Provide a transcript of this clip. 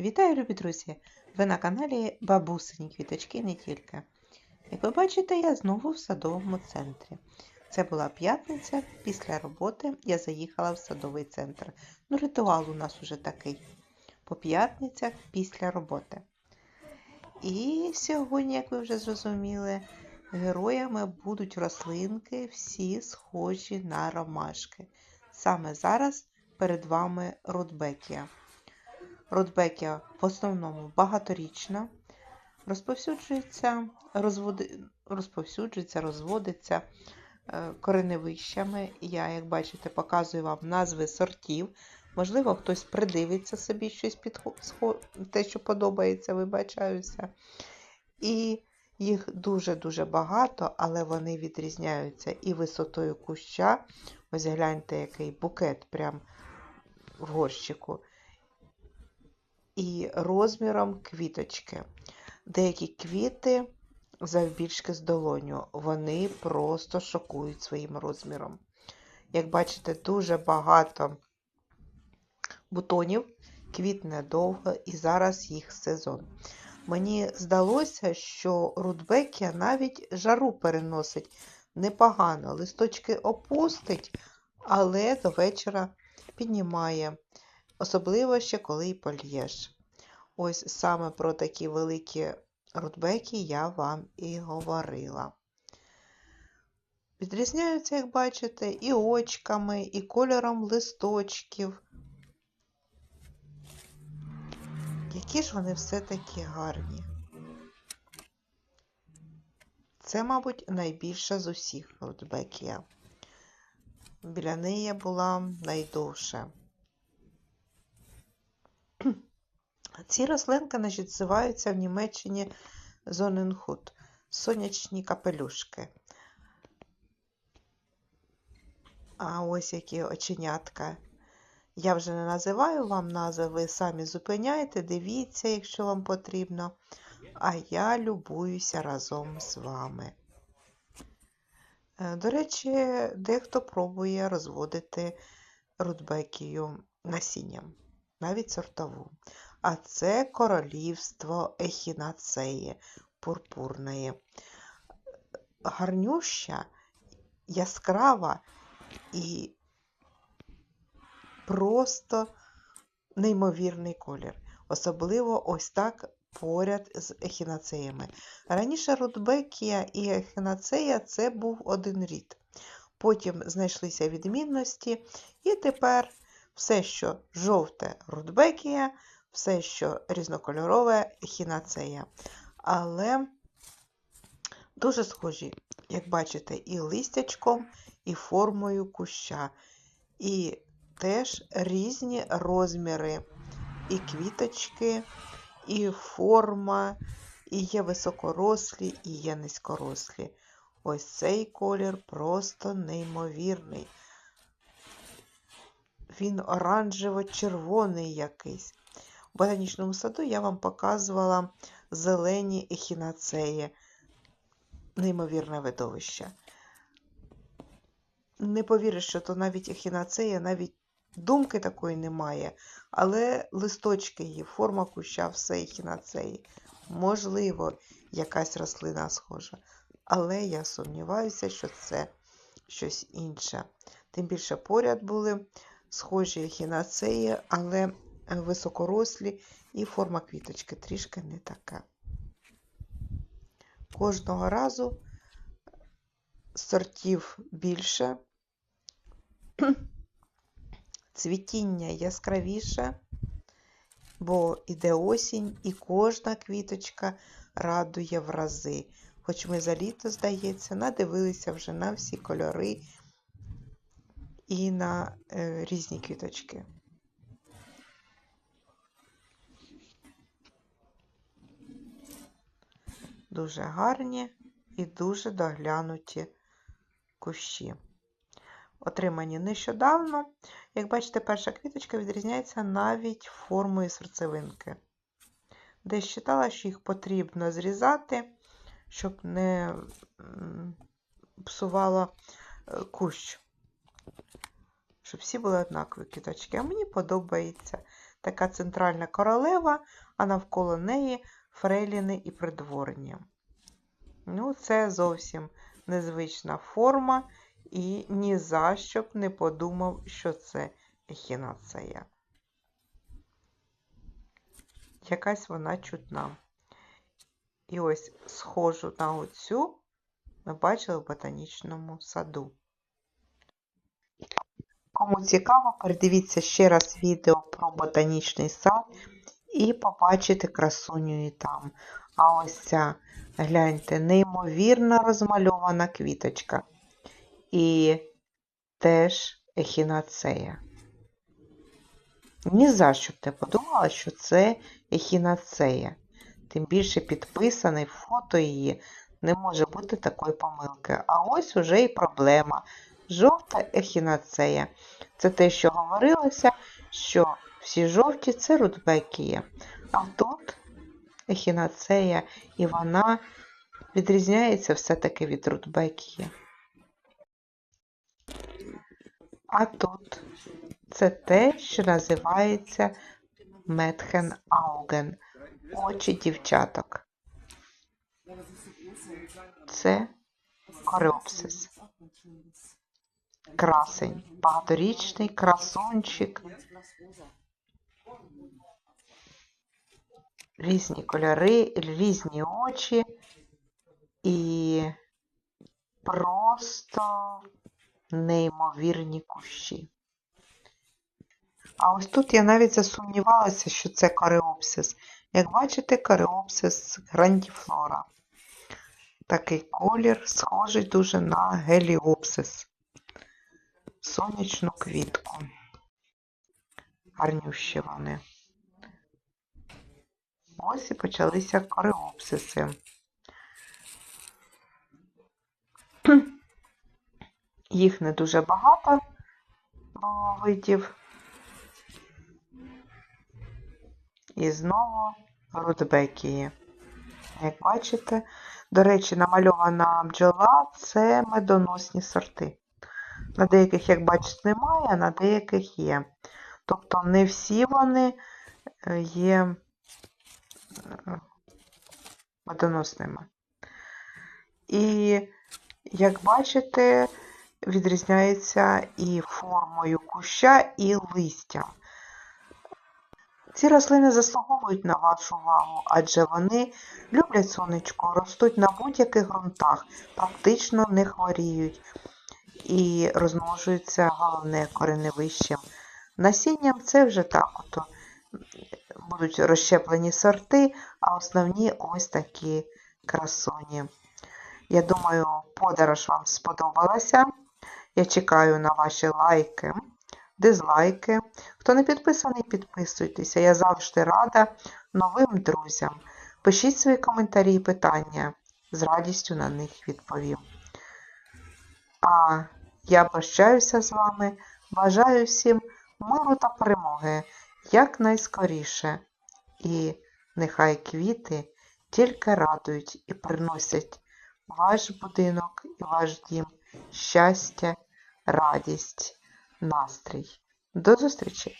Вітаю, любі друзі! Ви на каналі Бабусині Квіточки не тільки. Як ви бачите, я знову в садовому центрі. Це була п'ятниця, після роботи я заїхала в садовий центр. Ну, ритуал у нас уже такий. По п'ятницях після роботи. І сьогодні, як ви вже зрозуміли, героями будуть рослинки, всі схожі на ромашки. Саме зараз перед вами Рудбекія. Рудбекія в основному багаторічна, розповсюджується, розводи... розповсюджується розводиться е, кореневищами. Я, як бачите, показую вам назви сортів. Можливо, хтось придивиться собі щось під те, що подобається, вибачаюся. І їх дуже-дуже багато, але вони відрізняються і висотою куща. Ось гляньте, який букет прям в горщику і розміром квіточки. Деякі квіти завбільшки з долоню, вони просто шокують своїм розміром. Як бачите, дуже багато бутонів, квітне довго і зараз їх сезон. Мені здалося, що рудбекія навіть жару переносить непогано. Листочки опустить, але до вечора піднімає особливо ще коли й польєш. Ось саме про такі великі рудбеки я вам і говорила. Відрізняються, як бачите, і очками, і кольором листочків. Які ж вони все-таки гарні. Це, мабуть, найбільша з усіх рудбекія. Біля неї була найдовша. Ці рослинки називаються в Німеччині зоненхут, сонячні капелюшки. А ось які оченятка. Я вже не називаю вам назви, ви самі зупиняйте, дивіться, якщо вам потрібно. А я любуюся разом з вами. Е, до речі, дехто пробує розводити рудбекію насінням, навіть сортову а це королівство ехінацеї пурпурної. Гарнюща, яскрава і просто неймовірний колір. Особливо ось так поряд з ехінацеями. Раніше Рудбекія і ехінацея це був один рід. Потім знайшлися відмінності, і тепер все, що жовте Рудбекія, все, що різнокольорове хінацея. Але дуже схожі, як бачите, і листячком, і формою куща. І теж різні розміри, і квіточки, і форма, і є високорослі, і є низькорослі. Ось цей колір просто неймовірний. Він оранжево-червоний якийсь. В ботанічному саду я вам показувала зелені ехінацеї. Неймовірне видовище. Не повіриш, що то навіть ехінацея, навіть думки такої немає, але листочки її, форма куща, все ехінацеї. Можливо, якась рослина схожа. Але я сумніваюся, що це щось інше. Тим більше поряд були схожі ехінацеї, але високорослі, і форма квіточки трішки не така. Кожного разу сортів більше, цвітіння яскравіше, бо іде осінь, і кожна квіточка радує в рази. Хоч ми за літо, здається, надивилися вже на всі кольори і на е, різні квіточки. Дуже гарні і дуже доглянуті кущі. Отримані нещодавно. Як бачите, перша квіточка відрізняється навіть формою серцевинки. Десь читала, що їх потрібно зрізати, щоб не псувало е, кущ. Щоб всі були однакові квіточки. А мені подобається така центральна королева, а навколо неї фрейліни і придворні. Ну, це зовсім незвична форма, і ні за що б не подумав, що це ехінацея. Якась вона чутна. І ось схожу на оцю ми бачили в ботанічному саду. Кому цікаво, передивіться ще раз відео про ботанічний сад і побачите красуню і там. А ось ця, гляньте, неймовірно розмальована квіточка. І теж ехінацея. Ні за що б не подумала, що це ехінацея. Тим більше підписаний фото її не може бути такої помилки. А ось уже і проблема. Жовта ехінацея. Це те, що говорилося, що всі жовті це рудбекія. А тут ехінацея, і вона відрізняється все-таки від рудбекії. А тут це те, що називається Метхен Ауген. Очі дівчаток. Це кореопсис. Красень, багаторічний красунчик. Різні кольори, різні очі і просто неймовірні кущі. А ось тут я навіть засумнівалася, що це кореопсис. Як бачите, кореопсис грандіфлора. Такий колір схожий дуже на геліопсис. Сонячну квітку. Гарнющі вони. Ось і почалися кореопсиси. Їх не дуже багато було видів. І знову рудбекії. Як бачите, до речі, намальована бджола це медоносні сорти. На деяких, як бачите, немає, а на деяких є. Тобто не всі вони е, є медоносними. І, як бачите, відрізняється і формою куща, і листям. Ці рослини заслуговують на вашу увагу, адже вони люблять сонечко, ростуть на будь-яких ґрунтах, практично не хворіють і розмножуються головне кореневищем. Насінням це вже так от будуть розщеплені сорти, а основні ось такі красуні. Я думаю, подорож вам сподобалася. Я чекаю на ваші лайки, дизлайки. Хто не підписаний, підписуйтеся. Я завжди рада новим друзям. Пишіть свої коментарі і питання. З радістю на них відповім. А я прощаюся з вами. Бажаю всім миру та перемоги якнайскоріше. І нехай квіти тільки радують і приносять ваш будинок і ваш дім щастя, радість, настрій. До зустрічі!